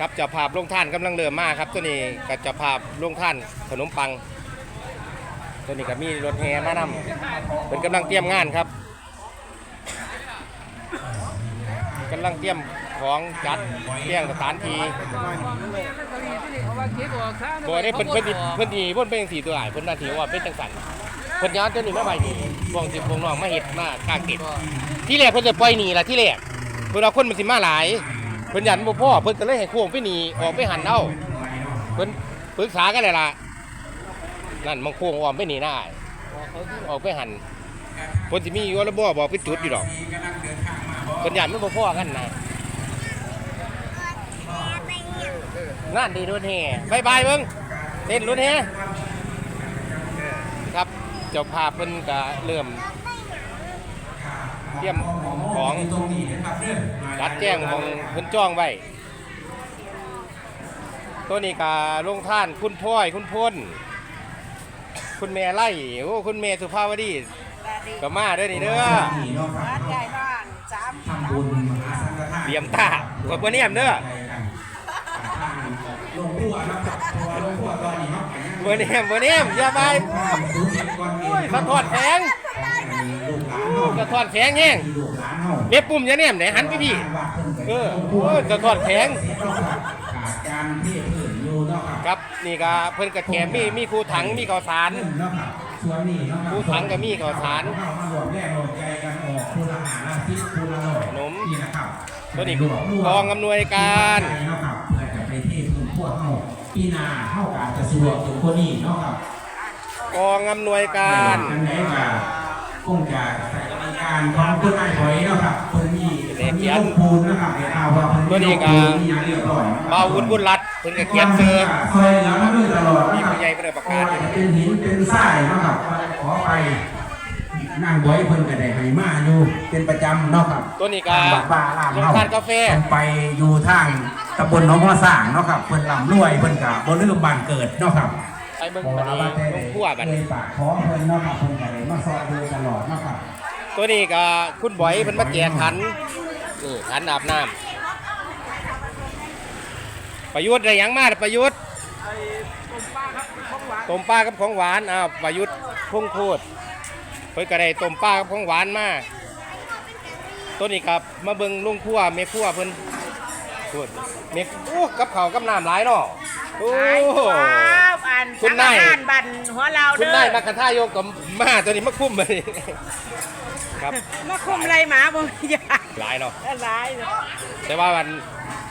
ครับเจะภาพลงท่านกำลังเริ่มมาครับ ตัวนี้กับจะภาพลงท่านขนมปัง ตัวนี้ก็มีรถแห่มานำเป็นกำลังเตรียมงานครับกำลังเตรียมของจัดเตรียมสถานที่บ่ได้เพิ่นเพิ่นสิเพิ่นสิเพิ่นเป็นจังซี่ตัวอ้ายเพิ่นน่าสิว่าเป็นจังซั่นเพิ่นย้อนตัวนี้มาไว้นี่พวงสิพวงน้องมาเฮ็ดมากางเก็บที่แรกเพิ่นจะปล่อยหนีล่ะที่แรกเพิ่นเอาคนมันสิมาหลาย พิ่นยันบ่พ่อเพิ่นก็เลยให้โค้งไปหนีออกไปหันเอาเพิ่นปรึกษากันเลยล่ะนั่นมันโค้งออมไปหนีได้ออกไปหันเพิ่นสิมีอยู่ระบ่บอกเป็นจุดอยู่ดอกเพิ่นยันมันบ่พ่อกันนะงานดีรถแห่บายบายเบิ่งเต้นรถแห่ครับเจ้าภาพเพิ่นก็เริ่ม เตรียมของรัดแจ้งของเพิ่นจ้องไว้ตัวนี้กาลงท่านคุณพ่อยคุณพ้นคุณแม่ไล่โอ้คุณแม่สุภาวดีก็มาเด้อนี่เด้อวัดใหญ่บ้านจำทำบุญมหาสังฆทานเตรียมตาขอบคุณเนี่ยเด้อลงพัวนะครับตัวลงพัวตอนนี้เนาะเบอร์เนียมเบอร์เนียมอย่าไปสูงเด็กก่อนโอ้ยสะท้อนแสง ลูกหลานเนาะ สะท้อนแสงแห้งเล็บปุ่มย่าเนี่ยมไหนหันไปพี่ เออโอ้ยสะท้อนแสงขนครับนี่ก็เพิ่นก็แถมมีมีครูถังมีข้าวสารเนาะครับส่วนนี้เนาะครับผู้ถังก็มีข้าวสารเข้ามารวมแรงรวมใจกันออกผู้ละหาละทิศผู้ละหน่อยขนมนี่นะครับตัวนี้กองอำนวยการเผื่อจะไปเทพื้นพวกเฮาปีหน้าเฮาก็อาจะสะดวกถึงคนนี้เนาะครับกองอำนวยการอันไหนก็คงจะใส่ใน การของคุณไอ้หอยเนาะครับเพิ่นมีเพิ่นมีลูกปูนนะครับเดี๋ยวเอาว่าเพิ่นตัวนี้ก็มีลูปูนมีอย่างเรียบร้อยนะครับเบาวุ้นบุญรัดเพิ่นก็เขียนเสื้อซอยเหลือมาด้วยตลอดมีนะครับ ผู้ใหญ่เพิ่นได้ประกาศจะเป็นหินเป็นทรายเนาะครับขอไปนั่งบอยเพิ่นก็ได้ให้มาอยู่เป็นประจำเนาะครับตัวนี้ก็บักบาลามลงเฮาทานกาแฟต้องไปอยู่ทางตำบลหนองหัวสร้างเนาะครับเพิ่นร่ำรวยเพิ่นก็บ่ลืมบ้านเกิดเนาะครับไปเบิ่งบัดนี้ลงพัวบัดเลนี้ยปากของเพิ่นเนาะครับเพิ่นก็เลยมาซอยดูตลอดเนาะครับ ตัวนี้ก็คุณบอยเพิ่นมาแจกขันนี่ขันอาบน้ำประยุทธ์ได้หยังมาล่ะประยุทธ์ไอ้ต้มปลาครับของหวานต้มปลากับของหวานอ้าวประยุทธ์พงโคตรเพิ่นก็ได้ต้มปลากับของหวานมาตัวนี้ครับมาเบิ่งลุงครัวแม่ครัวเพิ่นพูดแม่โอ้กับข้าวกับน้ำหลายเนาะโอ้ครับอันคุณนายสังฆทบันหัวเราคุณเด้นายอมาคันท่ายกกับมาตัวนี้มาคุ้มเลย ครับ มาคุมไรหมาบ่มียาหลายเนาะหลายเนาะแต่ว่ามัน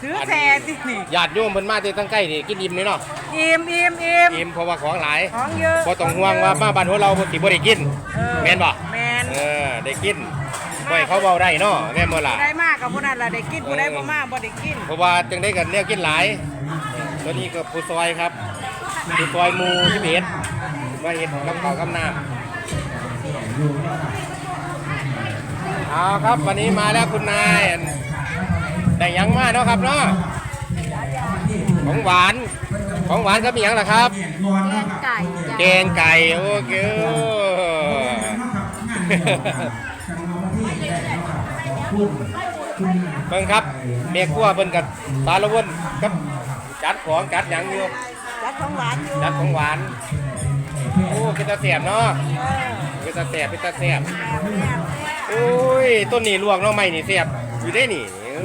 ถือแซ่ที่นี่ญาติโยมเพิ่นมาที่ตั้งใกล้นี่กินอิ่มเลยเนาะอิ่มอิ่มอิ่มอิ่มเพราะว่าของหลายของเยอะบ่ต้องห่วงว่ามาบ้านหัวเราบ่สิบ่ได้กินเออแม่นบ่แม่นเออได้กินบ่ให้เขาเว้าได้เนาะแม่นบ่ล่ะได้มากกับผู้นั้นล่ะได้กินผู้ใดบ่มากบ่ได้กินเพราะว่าจังได้กันแนวกินหลายตัวนี้ก็ผู้ซอยครับผู้ซอยหมู่11มาเฮ็ดกับข้าวกับน้ำ เอาครับวันนี้มาแล้วคุณนายได้หยังมาเนาะครับเนาะของหวานของหวานก็มีหยังล่ะครับไก่แกงไก่โอเคเบิ่งครับเมียครัวเบิ่นกับสารวนกับจัดของจัดหยังอยู่จัดของหวานอยู่จัดของหวานโอ้เป็นตาแสบเนาะเป็นตาแสบเป็นตาแสบ โอ้ยต้นนี้ลวกเนาะไม่นี่แสบอยู่ได้นี่โอ้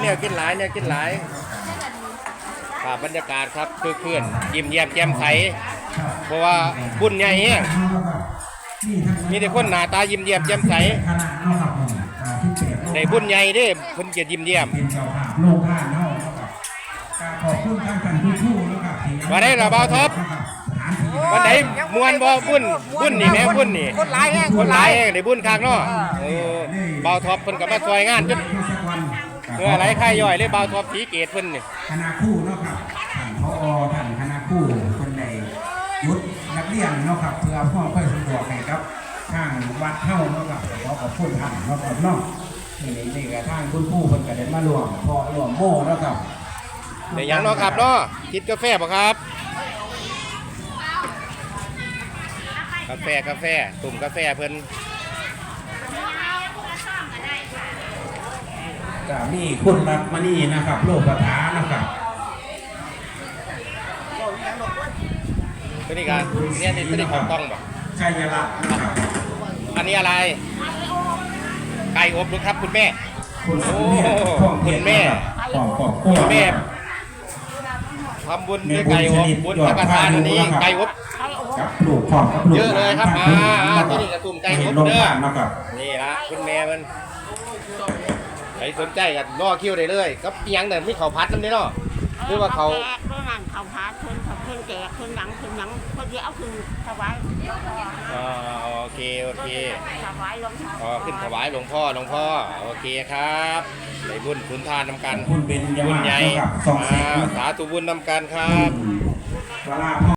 เนี่ยกินหลายเนี่ยกินหลายภาพบรรยากาศครับคือเพื่อนยิ้มแย้มแจ่มใสเพราะว่าบุญใหญ่แฮงมีแต่คนหน้าตายิ้มแย้มแจ่มใสได้บุญใหญ่เด้เพิ่นจะยิ้มแย้มเป็นเจ้าภาพโลกท่านเนาะครับขอบคุณท่านท่านผู้ผู้นะครับที่ว่าได้ล่ะบ่าวท็อป วันไหนมวนบ่บุญบุญนี่แม่บุญนี่ คนหลายแห้งคนหลายแฮงได้บุญคักเนาะเออบ่าวท็อปเพิ่นก็มาช่วยงานจนเพื่ออะไรค่ายย่อยเลยบ่าวท็อปสีเกตเพิ่นนี่คณะครู่เนาะครับท่านพอท่านคณะครู่คนใดยุทธนักเรียนเนาะครับเพื่อพ่อค่อยสะดวกให้ครับทางวัดเท่าเนาะครับขอขอบคุณท่านเนาะครับเนาะนี่นี่ก็ทางคุณผู้เพิ่นก็ได้มารวมพอรวมโม่เนาะครับได้หยังเนาะครับเนาะคิดกาแฟบ่ครับ กาแฟกาแฟตุ่มกาแฟเพิ่นก็มีคุณรัตมณีนะครับโลกประธานนะครับตัวนี้กันเนี่ยนี่ตัวนี้ของต้องบ่ชัยรัตน์นะครับอันนี้อะไร ไก่อบหรือครับคุณแม่ คุณสุเมธพ่องเพียรนะครับพ่องพ่องพ่องแม่ ทำบุญด้วยไก่อบบุญพระประธานอันนี้ไก่อบกับลูกพ่องกับลูกเยอะเลยครับหลอ่าานอ่านะครับที่นี่กระตุ่มไก่เห็อนบลงเด้อทานนะครับนี่ละคุณแม่มันใครสนใจกันรอคิวได้เลยกับอิหยังเดินมีเขาวพัดน้ำนี่เนาะ หรือว่าเขา แจกด้วยนั่นเขาพาเพิ่นเขาเพิ่นแจกเพิ่นหยังเพิ่นหยังเพิ่นสิเอาขึ้นถวายอ่าโอเคโอเคถวายหลวงพ่ออ๋อขึ้นถวายหลวงพ่อหลวงพ่อโอเคครับได้บุญสุนทานนำกันคุณเบญจบุญมาศใหญ่นะครับสองแสอ่านสาธุบุญนำกันครับเวลาพ่อ